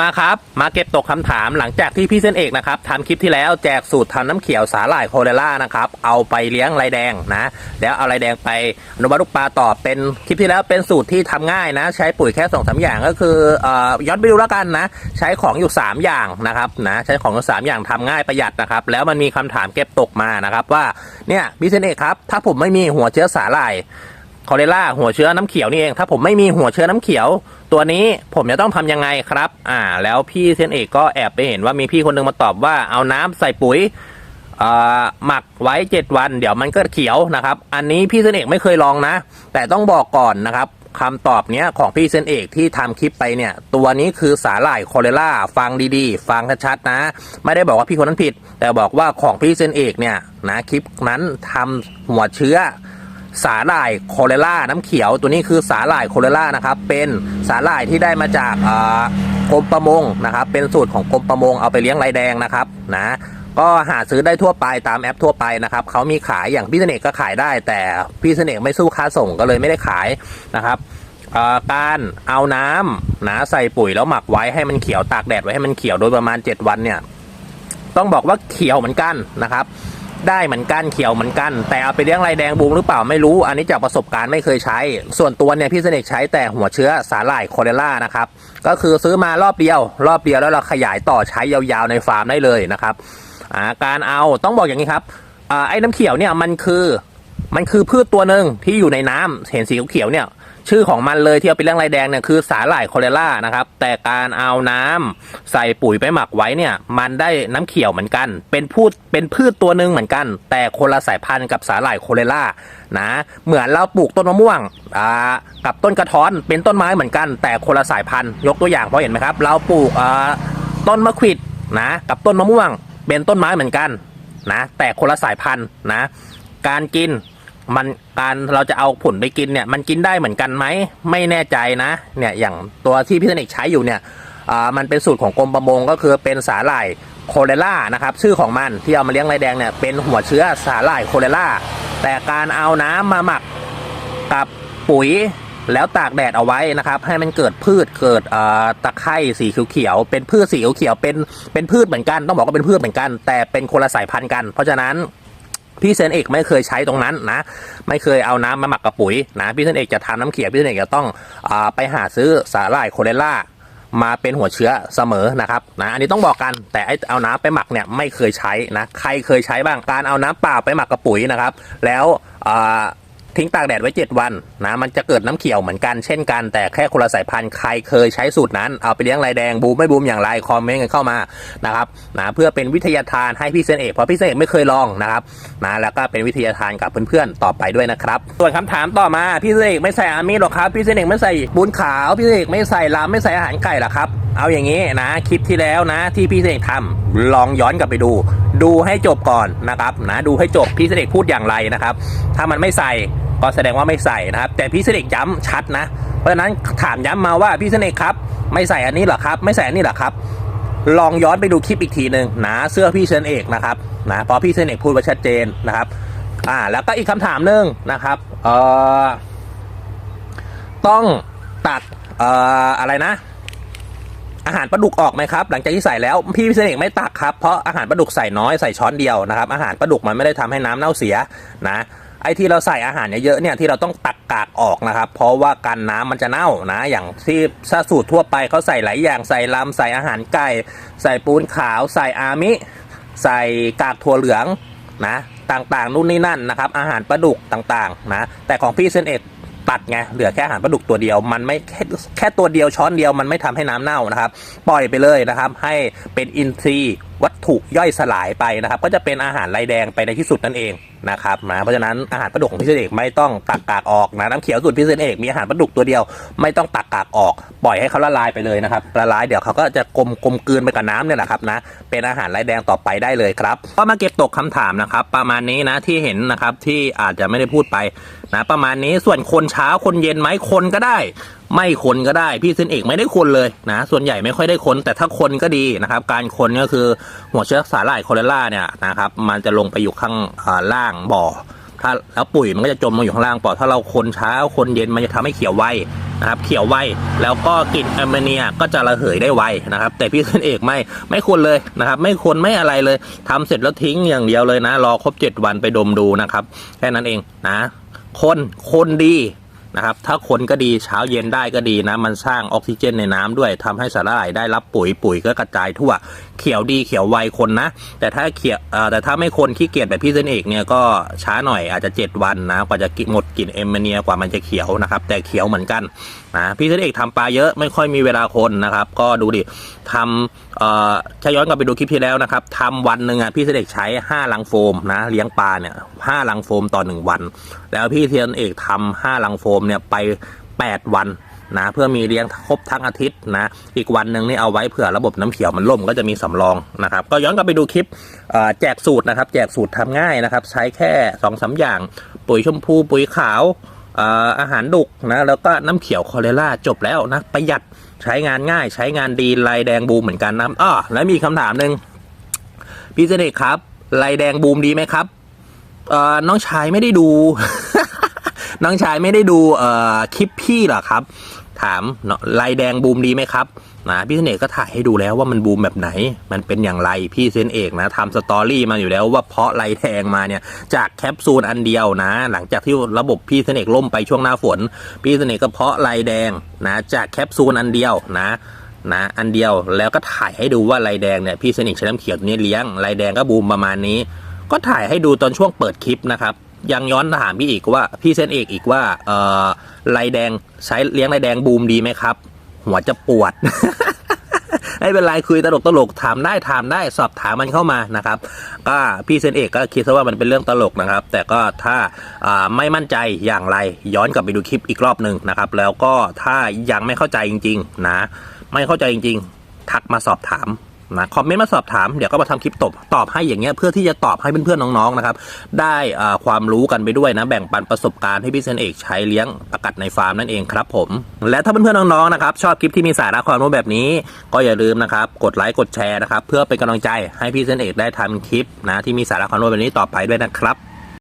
มาครับ มาเก็บตกคำถามหลังจากที่พี่เส้นเอกนะครับทำคลิปที่แล้วแจกสูตรทำน้ำเขียวสาหร่ายโคเรล่านะครับ เอาไปเลี้ยงไรแดงนะ แล้วเอาไรแดงไปอนุบาลลูกปลาต่อเป็นคลิปที่แล้วเป็นสูตรที่ทำง่ายนะ ใช้ปุ๋ยแค่สองสามอย่างก็คือเอ่อย้อนไปดูแล้วกันนะ ใช้ของอยู่ 3 อย่างนะครับนะใช้ของอยู่สามอย่างทำง่ายประหยัดนะครับ แล้วมันมีคำถามเก็บตกมานะครับว่าเนี่ยพี่เส้นเอกครับถ้าผมไม่มีหัวเชื้อสาหร่าย คอเลล่าหัวเชื้อน้ำเขียวนี่เอง ถ้าผมไม่มีหัวเชื้อน้ำเขียว ตัวนี้ผมจะต้องทำยังไงครับ อ่า แล้วพี่เซนเอกก็แอบไปเห็นว่ามีพี่คนหนึงมาตอบว่าเอาน้ำใส่ปุ๋ยอ่าหมักไว้ 7 วัน เดี๋ยวมันก็เขียวนะครับ อันนี้พี่เซนเอกไม่เคยลองนะ แต่ต้องบอกก่อนนะครับคำตอบเนี้ยของพี่เซนเอกที่ทำคลิปไปเนี่ย ตัวนี้คือสาหร่ายคอเลล่าฟังดีๆ ฟังชัดๆนะ ไม่ได้บอกว่าพี่คนนั้นผิด แต่บอกว่าของพี่เซนเอกเนี่ยนะคลิปนั้นทำหัวเชื้อ สาหร่ายโคเรล่าน้ำเขียวตัวนี้คือสาหร่ายโคเรล่านะครับ เป็นสาหร่ายที่ได้มาจากกรมประมงนะครับ เป็นสูตรของกรมประมงเอาไปเลี้ยงไรแดงนะครับนะก็หาซื้อได้ทั่วไปตามแอปทั่วไปนะครับเขามีขายอย่างพี่เสน่ห์ก็ขายได้ แต่พี่เสน่ห์ไม่สู้ค่าส่งก็เลยไม่ได้ขายนะครับอ่าการเอาน้ำนะใส่ปุ๋ยแล้วหมักไว้ให้มันเขียวตากแดดไว้ให้มันเขียวโดยประมาณ 7 วันเนี่ยต้องบอกว่าเขียวเหมือนกันนะครับ ได้เหมือนกันเขียวเหมือนกัน แต่เอาไปเลี้ยงลายแดงบูมหรือเปล่าไม่รู้ อันนี้จากประสบการณ์ไม่เคยใช้ ส่วนตัวเนี่ยพี่เสน่ห์ใช้แต่หัวเชื้อสาหร่ายโคเรล่านะครับก็คือซื้อมารอบเดียว รอบเดียวแล้วเราขยายต่อใช้ยาวๆในฟาร์มได้เลยนะครับาการเอาต้องบอกอย่างนี้ครับอไอ้น้ำเขียวเนี่ยมันคือมันคือพืชตัวหนึ่งที่อยู่ในน้ำเห็นสีเขียวเนี่ย ชื่อของมันเลยที่เอาไปเลี้ยงลายแดงเนี่ยคือสาหร่ายโคเรล่านะครับ แต่การเอาน้ำใส่ปุ๋ยไปหมักไว้เนี่ย มันได้น้ำเขียวเหมือนกัน เป็นพืชเป็นพืชตัวหนึ่งเหมือนกัน แต่คนละสายพันธุ์กับสาหร่ายโคเรล่านะเหมือนเราปลูกต้นมะม่วงอ่ากับต้นกระท้อนเป็นต้นไม้เหมือนกัน แต่คนละสายพันธุ์ยกตัวอย่างพอเห็นไหมครับ เราปลูกอ่าต้นมะขวิดนะกับต้นมะม่วง เป็นต้นไม้เหมือนกันนะแต่คนละสายพันธุ์นะการกิน มันการเราจะเอาผลไปกินเนี่ย มันกินได้เหมือนกันไหมไม่แน่ใจนะ เนี่ยอย่างตัวที่พี่สนิทใช้อยู่เนี่ยมันเป็นสูตรของกรมประมงก็คือเป็นสาหร่ายโคเรล่านะครับชื่อของมันที่เอามาเลี้ยงไรแดงเนี่ยเป็นหัวเชื้อสาหร่ายโคเรล่าแต่การเอาน้ำมาหมักกับปุ๋ยแล้วตากแดดเอาไว้นะครับ ให้มันเกิดพืชเกิดตะไคร่สีเขียวๆเป็นพืชสีเขียวเป็นเป็นพืชเหมือนกัน ต้องบอกว่าเป็นพืชเหมือนกัน แต่เป็นคนละสายพันธุ์กัน เพราะฉะนั้น พี่เซนเอกไม่เคยใช้ตรงนั้นนะ ไม่เคยเอาน้ำมาหมักกระปุ๋ยนะ พี่เซนเอกจะทำน้ำเขียวพี่เซนเอกจะต้องอไปหาซื้อสาหร่ายโคเรล่ามาเป็นหัวเชื้อเสมอนะครับนะอันนี้ต้องบอกกันแต่เอาน้ำไปหมักเนี่ยไม่เคยใช้นะใครเคยใช้บ้างการเอาน้ำเปล่าไปหมักกระปุ๋ยนะครับ แล้ว ทิ้งตากแดดไว้ 7 วันนะมันจะเกิดน้ำเขียวเหมือนกันเช่นกันแต่แค่คนละสายพันธุ์ใครเคยใช้สูตรนั้นเอาไปเลี้ยงลายแดงบูมไม่บูมอย่างไรคอมเมนต์กันเข้ามานะครับนะเพื่อเป็นวิทยาทานให้พี่เซนเอกเพราะพี่เซนเอกไม่เคยลองนะครับนะแล้วก็เป็นวิทยาทานกับเพื่อนๆต่อไปด้วยนะครับส่วนคำถามต่อมาพี่เซนเอกไม่ใส่อามีหรอกครับพี่เซนเอกไม่ใส่บุญขาวพี่เซนเอกไม่ใส่ลามไม่ใส่อาหารไก่หรอกครับเอาอย่างนี้นะคลิปที่แล้วนะที่พี่เสกทำลองย้อนกลับไปดู ดูให้จบก่อนนะครับนะดูให้จบพี่เสกพูดอย่างไรนะครับ ถ้ามันไม่ใส่ก็แสดงว่าไม่ใส่นะครับ แต่พี่เสกย้ำชัดนะ เพราะฉะนั้นถามย้ำมาว่าพี่เสกครับไม่ใส่อันนี้หรอครับ ไม่ใส่อันนี้หรอครับลองย้อนไปดูคลิปอีกทีหนึ่งนะเสื้อพี่เชนเอกนะครับนะพราะพี่เชนเอกพูดไว้ชัดเจนนะครับอ่าแล้วก็อีกคำถามหนึ่งนะครับเอ่อต้องตัดเอ่ออะไรนะ อาหารปลาดุกออกไหมครับหลังจากที่ใส่แล้วพี่พิเศษเอกไม่ตักครับเพราะอาหารปลาดุกใส่น้อยใส่ช้อนเดียวนะครับอาหารปลาดุกมันไม่ได้ทำให้น้ำเน่าเสียนะไอ้ที่เราใส่อาหารเยอะๆเนี่ยที่เราต้องตักกากออกนะครับ เพราะว่ากันน้ำมันจะเน่านะ อย่างที่ซาสูตรทั่วไปเขาใส่หลายอย่างใส่ลำใส่อาหารไก่ใส่ปูนขาว ใส่อามิ ใส่กากถั่วเหลืองนะต่างๆนู่นนี่นั่นนะครับอาหารปลาดุกต่างๆนะแต่ของพี่เซนเอก ตัดไงเหลือแค่อาหารปลาดุกตัวเดียว มันไม่แค่แค่ตัวเดียวช้อนเดียวมันไม่ทำให้น้ำเน่านะครับ ปล่อยไปเลยนะครับ ให้เป็นอินทรีย์วัตถุย่อยสลายไปนะครับ ก็จะเป็นอาหารลายแดงไปในที่สุดนั่นเอง นะครับนะเพราะฉะนั้นอาหารปลาดุกของพี่เซนเอกไม่ต้องตักกากออกนะน้ำเขียวสูตรพี่เซนเอกมีอาหารปลาดุกตัวเดียว ไม่ต้องตักกากออกปล่อยให้เขาละลายไปเลยนะครับละลายเดี๋ยวเขาก็จะกลมกลมกลืนไปกับน้ำเนี่ยแหละครับนะเป็นอาหารลายแดงต่อไปได้เลยครับก็มาเก็บตกคำถามนะครับ ประมาณนี้นะที่เห็นนะครับที่อาจจะไม่ได้พูดไปนะประมาณนี้ส่วนคนเช้าคนเย็นไหมคนก็ได้ไม่คนก็ได้พี่เซนเอกไม่ได้คนเลยนะ ส่วนใหญ่ไม่ค่อยได้คน แต่ถ้าคนก็ดีนะครับ การคนก็คือหัวเชื้อสาหร่ายโคเรล่าเนี่ยนะครับ มันจะลงไปอยู่ข้างล่างบ่อ ถ้าแล้วปุ๋ยมันก็จะจมลงอยู่ข้างล่างปอถ้าเราคนเช้าคนเย็นมันจะทำให้เขียวไวนะครับ เขียวไวแล้วก็กลิ่นแอมโมเนียก็จะระเหยได้ไวนะครับ แต่พี่เซนเอกไม่ไม่ควรเลยนะครับ ไม่ควรไม่อะไรเลยทำเสร็จแล้วทิ้งอย่างเดียวเลยนะ รอครบ 7 วันไปดมดูนะครับแค่นั้นเองนะ คนคนดี นะครับ ถ้าคนก็ดีเช้าเย็นได้ก็ดีนะ มันสร้างออกซิเจนในน้ำด้วยทำให้สาหร่ายได้รับปุ๋ยปุ๋ยก็กระจายทั่ว เขียวดีเขียวไวคนนะ แต่ถ้าเขียวแต่ถ้าไม่คนขี้เกียจแบบพี่เซนเอกเนี่ยก็ช้าหน่อยอาจจะ 7 วันนะกว่าจะหมดกลิ่นเอมโมเนียกว่ามันจะเขียวนะครับ แต่เขียวเหมือนกัน นะพี่เซนเอกทำปลาเยอะไม่ค่อยมีเวลาคนนะครับ ก็ดูดิทำเอ่อถ้าย้อนกลับไปดูคลิปที่แล้วนะครับทำวันหนึ่งอะพี่เซนเอกใช้5ลังโฟมนะเลี้ยงปลาเนี่ยห้าลังโฟมต่อ1วัน แล้วพี่เทียนเอกทำห้าลังโฟมเนี่ยไป8วันนะเพื่อมีเลี้ยงครบทั้งอาทิตย์นะอีกวันหนึ่งนี่เอาไว้เผื่อระบบน้ำเขียวมันล่มก็จะมีสำรองนะครับ ก็ย้อนกลับไปดูคลิปแจกสูตรนะครับ แจกสูตรทำง่ายนะครับ ใช้แค่2อสาอย่าง ปุ๋ยชมพูปุ๋ยขาว อาหารดุกนะแล้วก็น้ำเขียวคอเลล่าจบแล้วนะประหยัดใช้งานง่าย ใช้งานดีลายแดงบูมเหมือนกันนะอ้อแล้วมีคำถามหนึ่งพี่เจเนกครับลายแดงบูมดีไหมครับน้องชายไม่ได้ดู น้องชายไม่ได้ดูคลิปพี่หรอครับ ถามเนาะลายแดงบูมดีไหมครับนะพี่เซนเอกก็ถ่ายให้ดูแล้วว่ามันบูมแบบไหน มันเป็นอย่างไรพี่เซนเอกนะทำสตอรี่มาอยู่แล้วว่าเพาะลายแดงมาเนี่ยจากแคปซูลอันเดียวนะ หลังจากที่ระบบพี่เซนเอกล่มไปช่วงหน้าฝน พี่เซนเอกก็เพาะลายแดงนะจากแคปซูลอันเดียวนะนะอันเดียวแล้วก็ถ่ายให้ดูว่าลายแดงเนี่ยพี่เสนิทใช้น้ำเขียวตัวนี้เลี้ยงลายแดงก็บูมประมาณนี้ ก็ถ่ายให้ดูตอนช่วงเปิดคลิปนะครับ ยังย้อนถามพี่อีกว่า พี่เซนเอกอีกว่าเอ่อลายแดงใช้เลี้ยงลายแดงบูมดีไหมครับ หัวจะปวด ไม่เป็นไรคุยตลกตลกถามได้ถามได้สอบถามมันเข้ามานะครับ ก็พี่เซนเอกก็คิดซะว่ามันเป็นเรื่องตลกนะครับ แต่ก็ถ้าอ่าไม่มั่นใจอย่างไรย้อนกลับไปดูคลิปอีกรอบหนึ่งนะครับ แล้วก็ถ้ายังไม่เข้าใจจริง ๆ นะ ไม่เข้าใจจริง ๆ ทักมาสอบถาม นะคอมเมนต์มาสอบถามเดี๋ยวก็มาทำคลิปตอบตอบให้อย่างเงี้ยเพื่อที่จะตอบให้เพื่อนๆน้องๆนะครับได้ความรู้กันไปด้วยนะแบ่งปันประสบการณ์ให้พี่เซนเอกใช้เลี้ยงประกัดในฟาร์มนั่นเองครับผม และถ้าเพื่อนๆน้องๆนะครับชอบคลิปที่มีสาระความรู้แบบนี้ ก็อย่าลืมนะครับกดไลค์กดแชร์นะครับเพื่อเป็นกำลังใจให้พี่เซนเอกได้ทำคลิปนะที่มีสาระความรู้แบบนี้ต่อไปด้วยนะครับ